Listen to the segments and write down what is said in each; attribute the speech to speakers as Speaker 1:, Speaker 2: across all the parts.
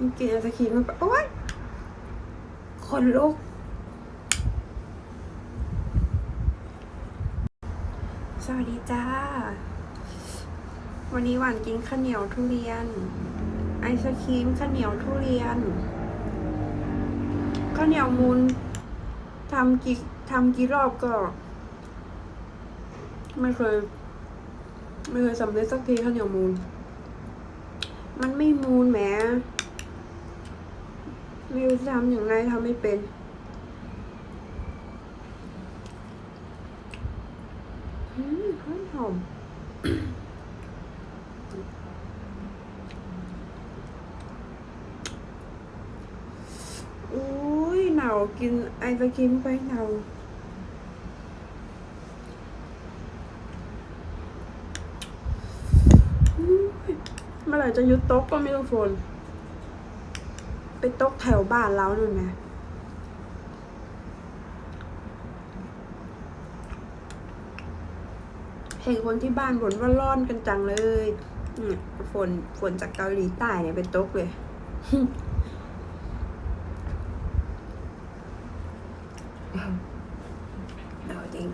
Speaker 1: มันกินไอศครีมมันโอ๊ยคนลุก สวัสดีจ้า วันนี้หวานกินข้าวเหนียวทุเรียน ไอศครีมข้าวเหนียวทุเรียนข้าวเหนียวมูลทำกี่ทำกี่รอบก็ ไม่เคย ไม่เคยสำเร็จสักทีข้าวเหนียวมูล มันไม่มูลแหม รู้จะทำอย่างไรทำไม่เป็นอืมหอมหอมอุ้ยหนาวกินไอศกรีมไปหนาวเมื่อไหร่จะยุดโต๊ะก็ไม่ต้องฝน ไปต๊ะแถวบ้านเราหน่อยไหมเห็นคนที่บ้านบ่นว่าร้อนกันจังเลยฝนฝนจากเกาหลีใต้เนี่ยเป็นต๊ะเลยหนาจริง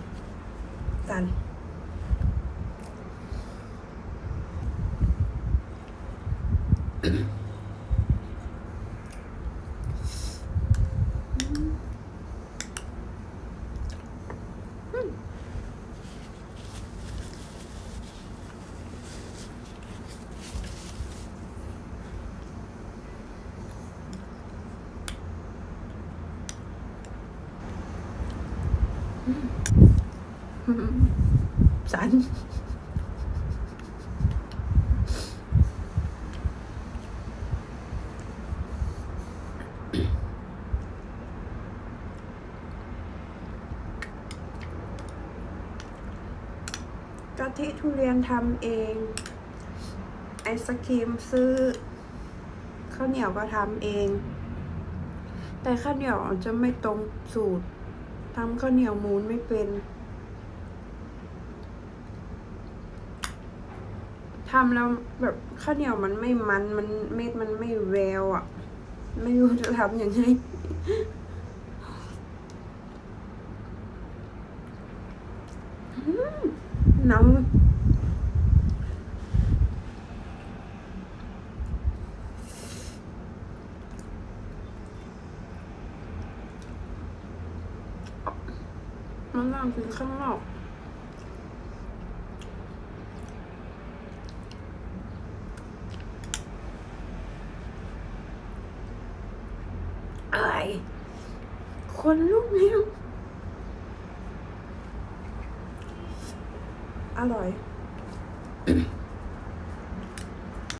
Speaker 1: สัน สันกะทิทุเรียนทำเอง ไอศครีมซื้อข้าวเหนียวก็ทำเอง แต่ข้าวเหนียวจะไม่ตรงสูตร ทำข้าวเหนียวมูนไม่เป็นทำแล้วแบบข้าวเหนียวมันไม่มันมันเม็ดมันไม่แววอะ ไม่รู้จะทำยังไงน้ำ มันนั่งกินข้างนอกอะไรคนลูกนี้อร่อย